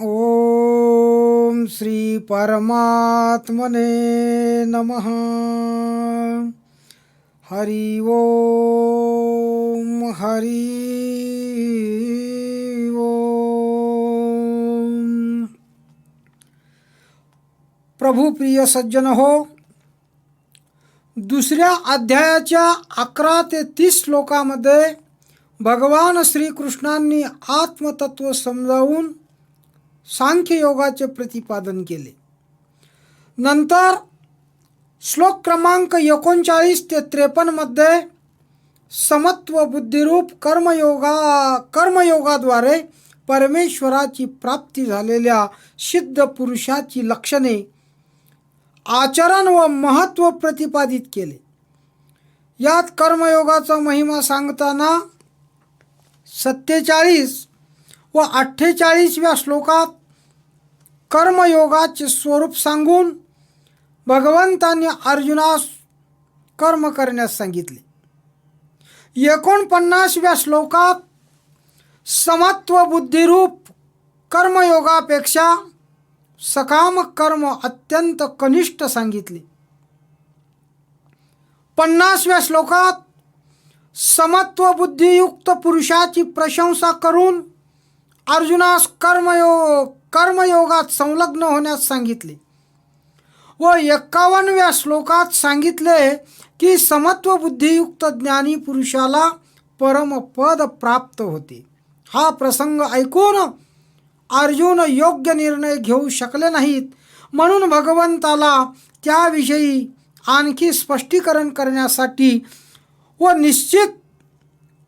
ओम श्री परमात्मने नमः। हरि ओम हरि ओम। प्रभू प्रिय सज्जन हो दुसऱ्या अध्यायाच्या अकरा ते तीस श्लोकामध्ये भगवान श्रीकृष्णांनी आत्मतत्व समजावून सांख्ययोगाचे प्रतिपादन केले. नंतर श्लोक क्रमांक एकोणचाळीस ते त्रेपन्नमध्ये समत्व बुद्धिरूप कर्मयोगा कर्मयोगाद्वारे परमेश्वराची प्राप्ती झालेल्या सिद्ध पुरुषाची लक्षणे आचरण व महत्त्व प्रतिपादित केले. यात कर्मयोगाचा महिमा सांगताना सत्तेचाळीस व अठ्ठेचाळीसव्या श्लोकात कर्मयोगाचे स्वरूप सांगून भगवंतांनी अर्जुनास कर्म करण्यास सांगितले. एकोणपन्नासव्या श्लोकात समत्व बुद्धिरूप कर्मयोगापेक्षा सकाम कर्म अत्यंत कनिष्ठ सांगितले. पन्नासव्या श्लोकात समत्व बुद्धियुक्त पुरुषाची प्रशंसा करून अर्जुनास कर्मयोग कर्मयोगात संलग्न होण्यास सांगितले व एक्कावन्नव्या श्लोकात सांगितले की समत्व बुद्धियुक्त ज्ञानी पुरुषाला परमपद प्राप्त होते. हा प्रसंग ऐकून अर्जुन योग्य निर्णय घेऊ शकले नाहीत. म्हणून भगवंताला त्याविषयी आणखी स्पष्टीकरण करण्यासाठी व निश्चित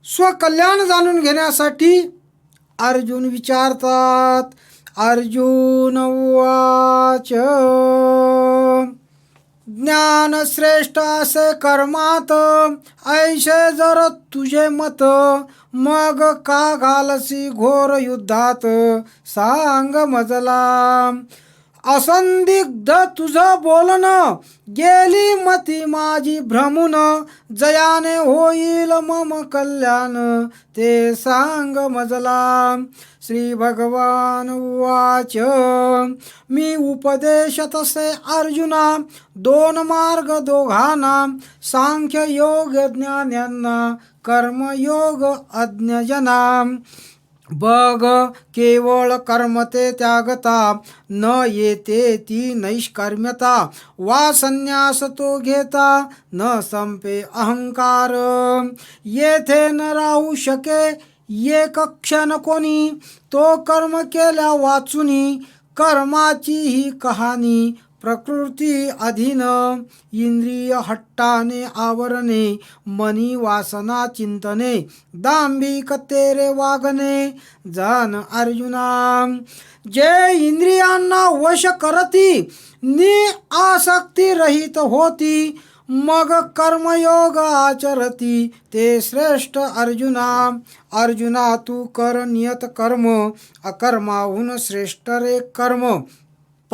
स्वकल्याण जाणून घेण्यासाठी अर्जुन विचारतात अर्जुन उवाच ज्ञान श्रेष्ठ असे कर्मात ऐशे जर तुझे मत मग का घालसी घोर युद्धात? सांग मजला. असंदिग्ध तुझं बोलणं गेली मती माझी भ्रमून. जयाने होईल मम कल्याण ते सांग मजला. श्री भगवान उवाच. मी उपदेश तसे अर्जुना दोन मार्ग दोघांना सांख्य योग ज्ञान्यांना कर्मयोग अज्ञजना. बग केवळ कर्म ते त्यागता न येते ती नैष्कर्म्यता. वा संन्यास तो घेता न संपे अहंकार. येथे न राहू शके एक क्षण कोणी तो कर्म केल्या वाचुनी कर्माची ही कहाणी प्रकृती अधीन इंद्रिय हट्टाने आवरणे मनी वासना चिंतने दांभिक तेरे वागणे जान अर्जुना जे इंद्रियांना वश करती नि आसक्ती रहित होती मग कर्मयोग आचरती ते श्रेष्ठ अर्जुना अर्जुना तू कर नियत कर्म अकर्माहून श्रेष्ठ रे कर्म.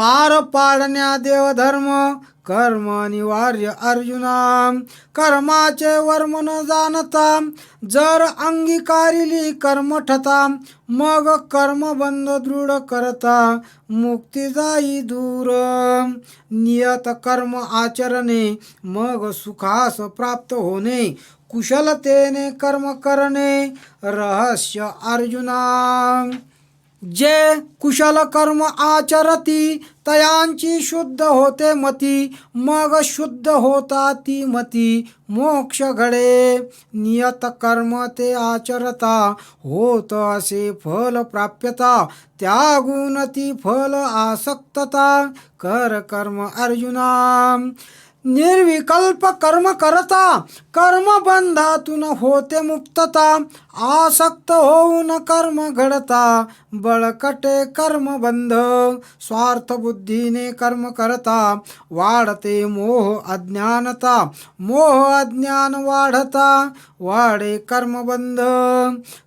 पार पाडण्या देवधर्म कर्म अनिवार्य अर्जुना. कर्माचे वर्म न जाणता जर अंगीकारिली कर्मठता मग कर्मबंध दृढ करता मुक्ती जाई दूर. नियत कर्म आचरणे मग सुखास प्राप्त होणे कुशलतेने कर्म करणे रहस्य अर्जुना. जे कुशल कर्म आचरती तयांची शुद्ध होते मती मग शुद्ध होता ती मती. मोक्ष घडे नियत कर्म ते आचरता होत असे फल प्राप्यता. त्यागून ती फल आसक्तता. कर कर्म अर्जुना. निर्विकल्प कर्म करता कर्मबंधातून होते मुक्तता आसक्त होऊन कर्म घडता बळकटे कर्मबंध स्वार्थबुद्धीने स्वार्थ बुद्धीने कर्म करता वाढते मोह अज्ञानता मोह अज्ञान वाढता वाढे कर्मबंध.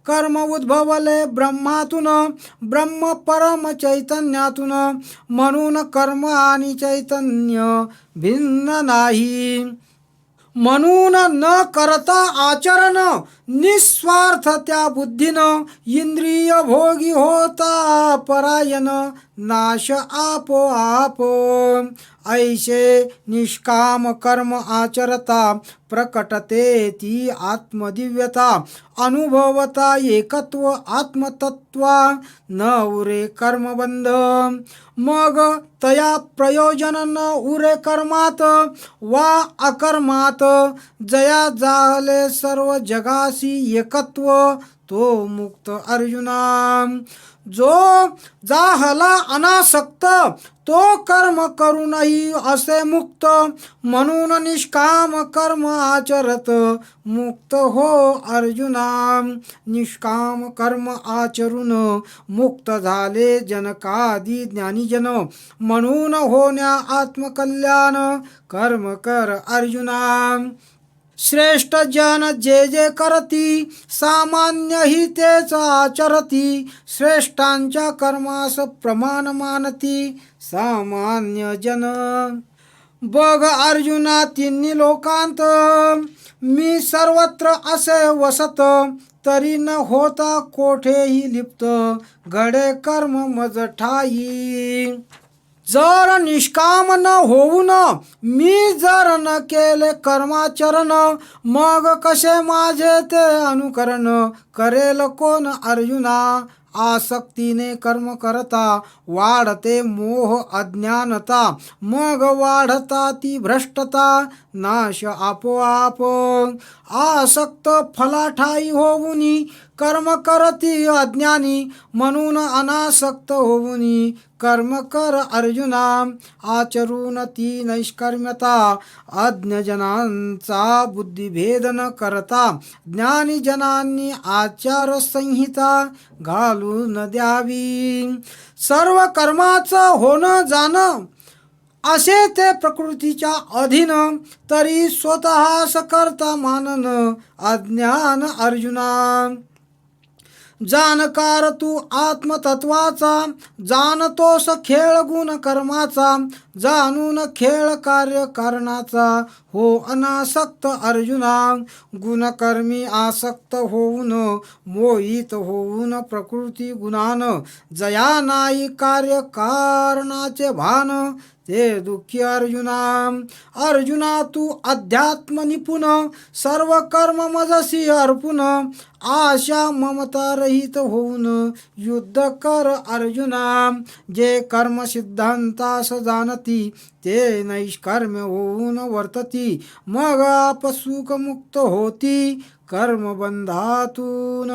कर्म उद्भवले ब्रह्मातून ब्रह्म परम चैतन्यातून. म्हणून कर्म आणि चैतन्य भिन्न नाही. म्हणून न करता आचरण निस्वार्थ त्या बुद्धीनं इंद्रिय भोगी होता परायण नाश आपोआप. ऐसे निष्काम कर्म आचरता प्रकटते ती आत्मदिव्यता अनुभवता एकत्व आत्मतत्वा न उरे कर्मबंध. मग तया प्रयोजन न उरे कर्मात वा अकर्मात जया जाहले सर्व जगा असी एकत्व तो मुक्त अर्जुना. जो जाहला अनासक्त तो कर्म करूनही असे मुक्त. म्हणून निष्काम कर्म आचरत मुक्त हो अर्जुना. निष्काम कर्म आचरून मुक्त झाले जनकादी ज्ञानीजन. म्हणून होण्या आत्मकल्याण कर्म कर अर्जुना. श्रेष्ठ जन जे जे करती सामान्य ही तेच आचरती श्रेष्ठांच्या कर्मास प्रमाण मानती सामान्य जन. बघ अर्जुना तिन्ही लोकांत मी सर्वत्र असे वसत तरी न होता कोठेही लिप्त घडे कर्म मज ठाई. जर निष्काम न होऊन मी जर न केले कर्माचरण मग कसे माझे ते अनुकरण करेल कोण अर्जुना? आसक्तीने कर्म करता वाढते मोह अज्ञानता मग वाढता ती भ्रष्टता नाश आपोआप. आसक्त फलाठाई होऊनी कर्म करती अज्ञानी म्हणून अनासक्त होऊनी. कर्म कर अर्जुना आचरून ती नैष्कर्म्यता. अज्ञजनांचा बुद्धिभेद न करता. ज्ञानीजनांनी आचार संहिता घालून द्यावी. सर्व कर्माचं होणं जाणं असे ते प्रकृतीच्या अधीन तरी स्वतःस करता मानन अज्ञान अर्जुना. जाणकार तू आत्मतत्वाचा जाणतोस खेळ गुण कर्माचा जाणून खेळ कार्य करण्याचा हो अनासक्त अर्जुना गुणकर्मी आसक्त होऊन मोहित होऊन प्रकृती गुणान जया नाही कार्य कारणाचे भान ते दुःखी अर्जुना. अर्जुना तू अध्यात्म निपुण सर्व कर्म मजसी अर्पुन आशा ममता रहित होऊन युद्ध कर अर्जुना. जे कर्म सिद्धांतास जाणत ते नैष्कर्म्य होऊन वर्तती. मग आपसुख मुक्त होती कर्मबंधातून.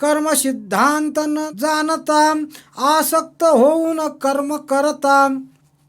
कर्म सिद्धांत न जाणता आसक्त होऊन कर्म करता.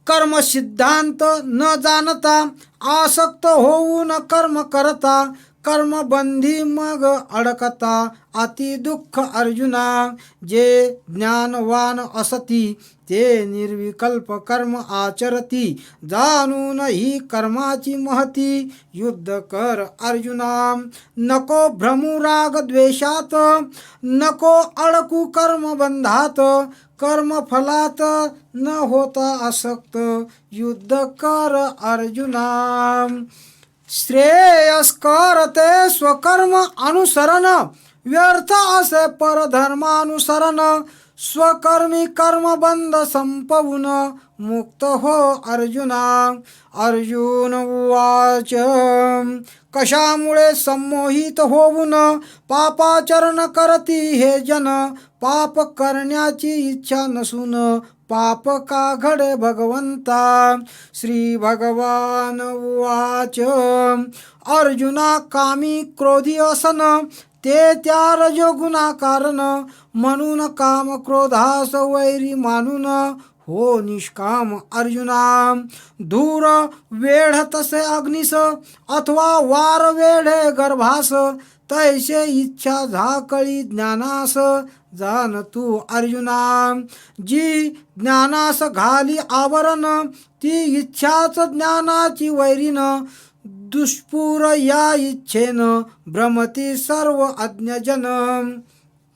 कर्म सिद्धांत न जाणता आसक्त होऊन कर्म करता. कर्मबंधी मग अडकता अति दुःख अर्जुना जे ज्ञानवान असती ते निर्विकल्प कर्म आचरती. जाणून ही कर्माची महती युद्ध कर अर्जुना. नको भ्रमू राग द्वेषात नको अडकू कर्मबंधात कर्मफलात न होता आसक्त. युद्ध कर अर्जुना. श्रेयस्कर ते स्वकर्म अनुसरण व्यर्थ असे परधर्मानुसरण स्वकर्मी कर्मबंध संपवून मुक्त हो अर्जुना. अर्जुन उवाच कशामुळे संमोहित होऊन पापाचरण करती हे जन? पाप करण्याची इच्छा नसून पाप का घडे भगवंता श्री भगवान उवाच. अर्जुना कामी क्रोधी असन ते त्या रजोगुणा कारण म्हणून काम क्रोधास वैरी मानून हो निष्काम अर्जुना. धूर वेढ तसे अग्निस अथवा वार वेढे गर्भास तैसे इच्छा झाकळी ज्ञानास जाण तू अर्जुना. जी ज्ञानास घाली आवरण ती इच्छाच ज्ञानाची वैरीन. दुष्पूर या इच्छेन भ्रमती सर्व अज्ञजन.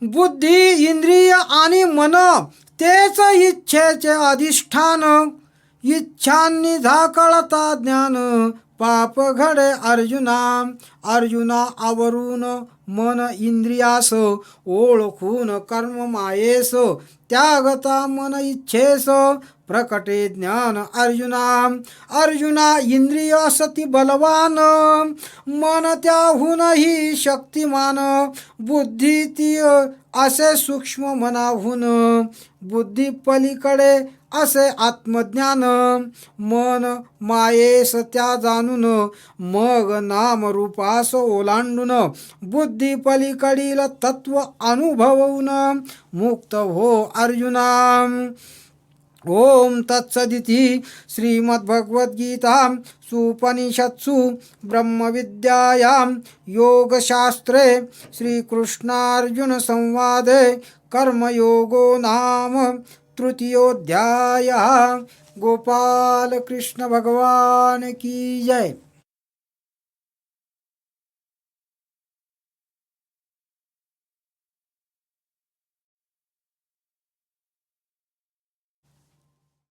बुद्धी इंद्रिय आणि मन तेच इच्छेचे अधिष्ठान. इच्छांनी झाकळता ज्ञान पाप घडे अर्जुना अर्जुना आवरून मन इंद्रियास ओळखून कर्म मायेस त्यागता मन इच्छेस प्रकटे ज्ञान अर्जुना. अर्जुना इंद्रिय सती बलवान मन त्याहूनही शक्तिमान बुद्धी ती असे सूक्ष्म मनाहून बुद्धी पलीकडे असे आत्मज्ञान मन मायेस त्या जाणून मग नाम रूपास ओलांडून बुद्धी पलीकडील तत्व अनुभवून मुक्त हो अर्जुना. ओम तत्सदिति श्रीमद्भगवद्गीता सुपनिषत्सु ब्रह्मविद्यायां योगशास्त्रे श्रीकृष्णार्जुनसंवादे कर्मयोगो नाम तृतीयोध्याय गोपाल कृष्ण भगवान की जय।